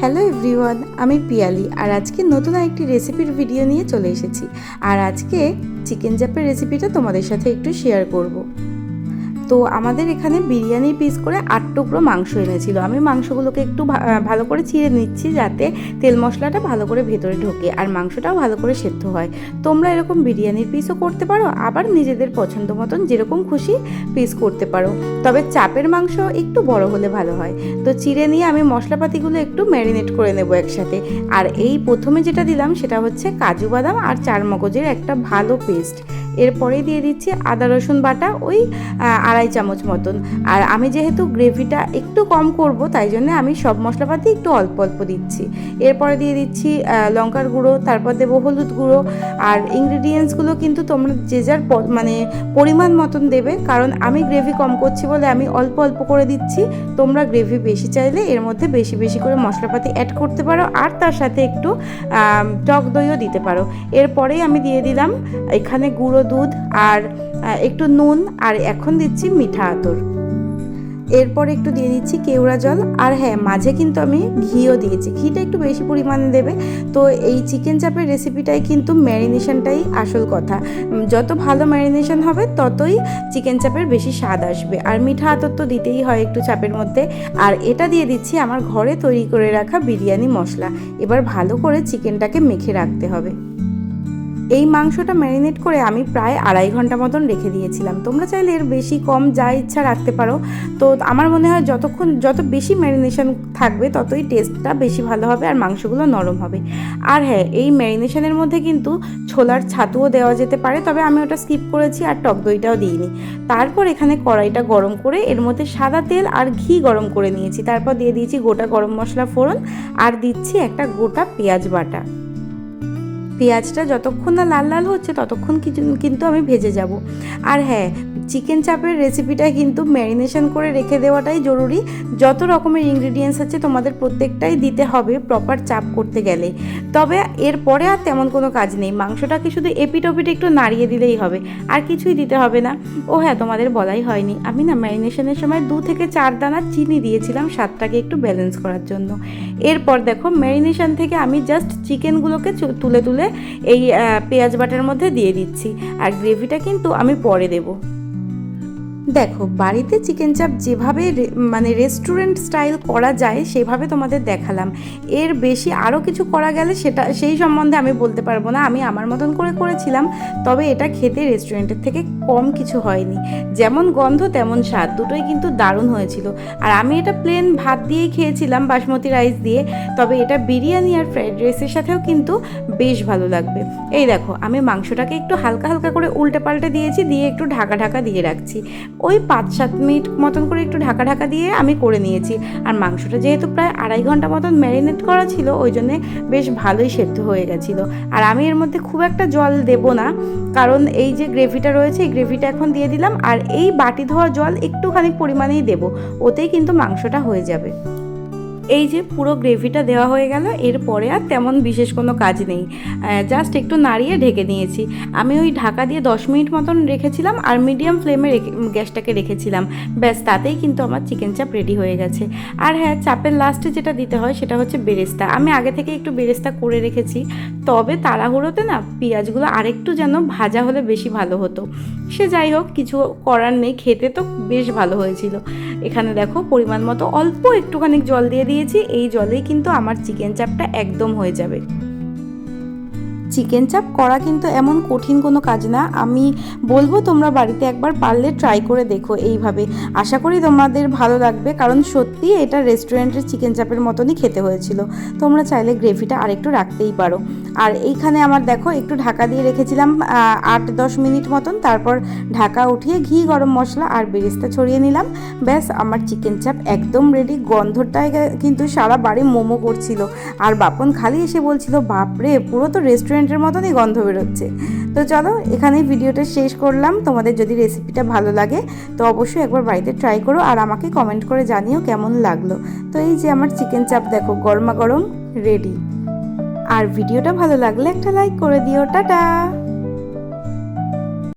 Hello everyone আমি পিয়ালি আর আজকে নতুন একটি রেসিপির ভিডিও নিয়ে চলে এসেছি আর আজকে চিকেন চাপের রেসিপিটা তোমাদের সাথে একটু শেয়ার করব। তো আমাদের এখানে বিরিয়ানির পিস করে আট টুকরো মাংস এনেছিল। আমি মাংসগুলোকে একটু ভালো করে চিড়ে নিচ্ছি যাতে তেল মশলাটা ভালো করে ভেতরে ঢোকে আর মাংসটাও ভালো করে সেদ্ধ হয়। তোমরা এরকম বিরিয়ানির পিসও করতে পারো, আবার নিজেদের পছন্দ মতন যেরকম খুশি পিস করতে পারো। তবে চাপের মাংস একটু বড় হলে ভালো হয়। তো চিড়ে নিয়ে আমি মশলাপাতিগুলো একটু ম্যারিনেট করে নেব একসাথে। আর এই প্রথমে যেটা দিলাম সেটা হচ্ছে কাজু বাদাম আর চার মগজের একটা ভালো পেস্ট এরপরে দিয়ে দিচ্ছি আদা, রসুন বাটা ওই আড়াই চামচ মতন। আর আমি যেহেতু গ্রেভিটা একটু কম করব, তাই জন্য আমি সব মশলাপাতি একটু অল্প অল্প দিচ্ছি। এরপরে দিয়ে দিচ্ছি লঙ্কার গুঁড়ো, তারপর দেবো হলুদ গুঁড়ো। আর ইনগ্রিডিয়েন্টসগুলো কিন্তু তোমরা যে যার মানে পরিমাণ মতন দেবে, কারণ আমি গ্রেভি কম করছি বলে আমি অল্প অল্প করে দিচ্ছি। তোমরা গ্রেভি বেশি চাইলে এর মধ্যে বেশি বেশি করে মশলাপাতি অ্যাড করতে পারো, আর তার সাথে একটু টক দইও দিতে পারো। এরপরেই আমি দিয়ে দিলাম, এখানে গুঁড়ো দুধ আর একটু নুন আর এখন দিচ্ছি মিঠা আতর। এরপর একটু দিয়ে দিচ্ছি কেওড়া জল আর হ্যাঁ মাঝে কিন্তু আমি ঘিও দিয়েছি। ঘিটা একটু বেশি পরিমাণে দেবে। তো এই চিকেন চাপের রেসিপিটাই কিন্তু ম্যারিনেশনটাই আসল কথা। যত ভালো ম্যারিনেশন হবে, ততই চিকেন চাপের বেশি স্বাদ আসবে। আর মিঠা আতর তো দিতেই হয় একটু চাপের মধ্যে। আর এটা দিয়ে দিচ্ছি আমার ঘরে তৈরি করে রাখা বিরিয়ানি মশলা। এবার ভালো করে চিকেনটাকে মেখে রাখতে হবে। এই মাংসটা ম্যারিনেট করে আমি প্রায় আড়াই ঘণ্টা মতন রেখে দিয়েছিলাম। তোমরা চাইলে এর বেশি কম যা ইচ্ছা রাখতে পারো। তো আমার মনে হয় যতক্ষণ, যত বেশি ম্যারিনেশন থাকবে, ততই টেস্টটা বেশি ভালো হবে আর মাংসগুলো নরম হবে। আর হ্যাঁ এই ম্যারিনেশনের মধ্যে কিন্তু ছোলার ছাতুও দেওয়া যেতে পারে, তবে আমি ওটা স্কিপ করেছি আর টক দইটাও দিইনি। তারপর এখানে কড়াইটা গরম করে এর মধ্যে সাদা তেল আর ঘি গরম করে নিয়েছি। তারপর দিয়ে দিয়েছি গোটা গরম মশলা ফোড়ন আর দিচ্ছি একটা গোটা পেঁয়াজ বাটা। পেঁয়াজটা যতক্ষণ না লাল লাল হচ্ছে, ততক্ষণ কিন্তু আমি ভেজে যাব। আর হ্যাঁ চিকেন চাপের রেসিপিটা কিন্তু ম্যারিনেশন করে রেখে দেওয়াটাই জরুরি। যত রকমের ইনগ্রিডিয়েন্টস আছে তোমাদের প্রত্যেকটাই দিতে হবে প্রপার চাপ করতে গেলে। তবে এরপরে আর তেমন কোনো কাজ নেই। মাংসটাকে শুধু এপিট ওপিট একটু নাড়িয়ে দিলেই হবে। আর কিছুই দিতে হবে না। ও হ্যাঁ তোমাদের বলাই হয়নি। আমি না ম্যারিনেশনের সময় দু থেকে চার দানা চিনি দিয়েছিলাম স্বাদটাকে একটু ব্যালেন্স করার জন্য। এরপর দেখো ম্যারিনেশন থেকে আমি জাস্ট চিকেনগুলোকে তুলে তুলে এই পেঁয়াজ বাটার মধ্যে দিয়ে দিচ্ছি। আর গ্রেভিটা কিন্তু আমি পরে দেবো। দেখো, বাড়িতে চিকেন চাপ যেভাবে মানে রেস্টুরেন্ট স্টাইল করা যায়, সেভাবে তোমাদের দেখালাম। এর বেশি আরও কিছু করা গেলে সেটা, সেই সম্বন্ধে আমি বলতে পারব না। আমি আমার মতন করে করেছিলাম, তবে এটা খেতে রেস্টুরেন্টের থেকে কম কিছু হয়নি। যেমন গন্ধ, তেমন স্বাদ। দুটোই কিন্তু দারুণ হয়েছিল। আর আমি এটা প্লেন ভাত দিয়েই খেয়েছিলাম, বাসমতি রাইস দিয়ে। তবে এটা বিরিয়ানি আর ফ্রাইড রাইসের সাথেও কিন্তু বেশ ভালো লাগবে। এই দেখো, আমি মাংসটাকে একটু হালকা হালকা করে উল্টে পাল্টে দিয়েছি, দিয়ে একটু ঢাকা ঢাকা দিয়ে রাখছি। ওই পাঁচ সাত মিনিট মতন করে একটু ঢাকা ঢাকা দিয়ে আমি করে নিয়েছি। আর মাংসটা যেহেতু প্রায় আড়াই ঘণ্টা মতন ম্যারিনেট করা ছিল, ওই জন্যে বেশ ভালোই সেদ্ধ হয়ে গেছিল। আর আমি এর মধ্যে খুব একটা জল দেব না, কারণ এই যে গ্রেভিটা রয়েছে গ্রেভিটা এখন দিয়ে দিলাম আর এই বাটি ধোয়া জল একটুখানি পরিমাণেই দেব, ওতেই কিন্তু মাংসটা হয়ে যাবে। এই যে পুরো গ্রেভিটা দেওয়া হয়ে গেল, এরপরে আর তেমন বিশেষ কোনো কাজ নেই। জাস্ট একটু নাড়িয়ে ঢেকে নিয়েছি। আমি ওই ঢাকা দিয়ে দশ মিনিট মতন রেখেছিলাম আর মিডিয়াম ফ্লেমে গ্যাসটাকে রেখেছিলাম। ব্যাস, তাতেই কিন্তু আমার চিকেন চাপ রেডি হয়ে গেছে। আর হ্যাঁ চাপের লাস্টে যেটা দিতে হয় সেটা হচ্ছে বেরেস্তা। আমি আগে থেকে একটু বেরেস্তা করে রেখেছি। তবে তাড়াহুড়োতে না পেঁয়াজগুলো আরেকটু যেন ভাজা হলে বেশি ভালো হতো। সে যাই হোক, কিছু করার নেই, খেতে তো বেশ ভালো হয়েছিল। এখানে দেখো, পরিমাণ মতো অল্প একটুখানি জল দিয়ে দিয়ে দিয়েছি এই জলেই কিন্তু আমার চিকেন চাপটা একদম হয়ে যাবে। চিকেন চাপ করা কিন্তু এমন কঠিন কোনো কাজ না। আমি বলব তোমরা বাড়িতে একবার পারলে ট্রাই করে দেখো এইভাবে। আশা করি তোমাদের ভালো লাগবে, কারণ সত্যি এটা রেস্টুরেন্টের চিকেন চাপের মতনই খেতে হয়েছিল। তোমরা চাইলে গ্রেভিটা আরেকটু রাখতেই পারো। আর এইখানে আমার দেখো, একটু ঢাকা দিয়ে রেখেছিলাম আট দশ মিনিট মতন। তারপর ঢাকা উঠিয়ে ঘি, গরম মশলা আর বেরেস্তা ছড়িয়ে নিলাম। ব্যাস, আমার চিকেন চাপ একদম রেডি গন্ধটায় কিন্তু সারা বাড়ি মোমো করছিল। আর বাপন খালি এসে বলছিল, বাপরে, পুরো তো রেস্টুরেন্টের মতনই গন্ধ বেরোচ্ছে। তো চলো, এখানেই ভিডিওটা শেষ করলাম। তোমাদের যদি রেসিপিটা ভালো লাগে, তো অবশ্যই একবার বাড়িতে ট্রাই করো আর আমাকে কমেন্ট করে জানিও কেমন লাগল। তো এই যে আমার চিকেন চাপ দেখো, গরমা গরম রেডি আর ভিডিওটা ভালো লাগলে একটা লাইক করে দিও। টাটা!